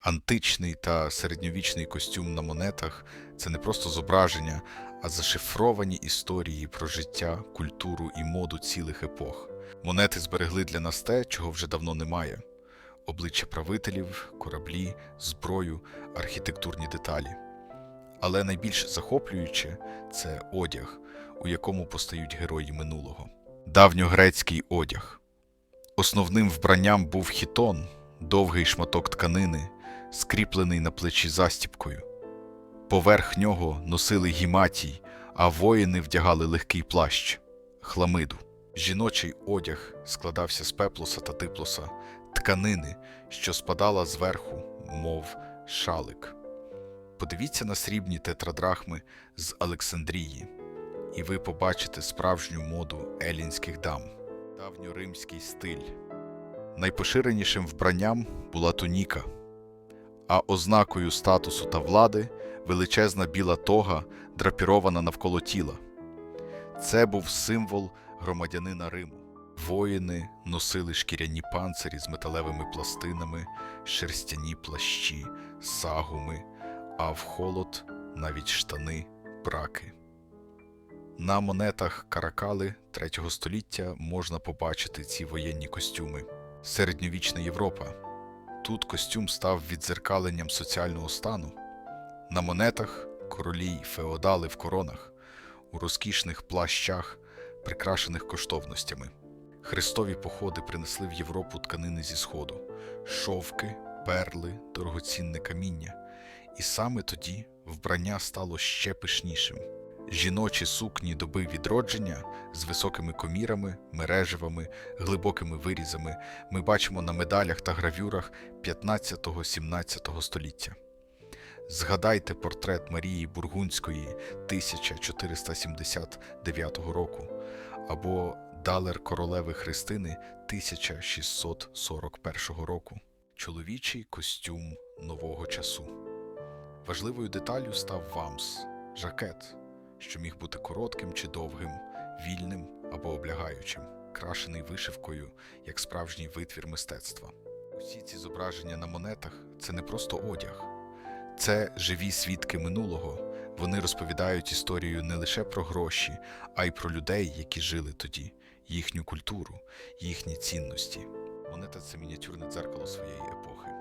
Античний та середньовічний костюм на монетах це не просто зображення, а зашифровані історії про життя, культуру і моду цілих епох. Монети зберегли для нас те, чого вже давно немає: обличчя правителів, кораблі, зброю, архітектурні деталі. Але найбільш захоплююче це одяг, у якому постають герої минулого. Давньогрецький одяг. Основним вбранням був хітон, довгий шматок тканини, скріплений на плечі застіпкою. Поверх нього носили гіматій, а воїни вдягали легкий плащ хламиду. Жіночий одяг складався з пеплоса та диплоса, тканини, що спадала зверху, мов шалик. Подивіться на срібні тетрадрахми з Олександрії, і ви побачите справжню моду елінських дам, давньоримський стиль. Найпоширенішим вбранням була туніка, а ознакою статусу та влади величезна біла тога, драпірована навколо тіла. Це був символ громадянина Риму. Воїни носили шкіряні панцирі з металевими пластинами, шерстяні плащі, сагуми, а в холод навіть штани, браки. На монетах каракали 3 століття можна побачити ці воєнні костюми. Середньовічна Європа. Тут костюм став відзеркаленням соціального стану. На монетах королі й феодали в коронах, у розкішних плащах, прикрашених коштовностями. Хрестові походи принесли в Європу тканини зі Сходу, шовки, перли, дорогоцінне каміння. І саме тоді вбрання стало ще пишнішим. Жіночі сукні доби відродження з високими комірами, мереживами, глибокими вирізами ми бачимо на медалях та гравюрах 15-17 століття. Згадайте портрет Марії Бургунської 1479 року або далер королеви Христини 1641 року. Чоловічий костюм нового часу. Важливою деталлю став вамс жакет, що міг бути коротким чи довгим, вільним або облягаючим, крашений вишивкою як справжній витвір мистецтва. Усі ці зображення на монетах це не просто одяг, це живі свідки минулого. Вони розповідають історію не лише про гроші, а й про людей, які жили тоді, їхню культуру, їхні цінності. Монета це мініатюрне дзеркало своєї епохи.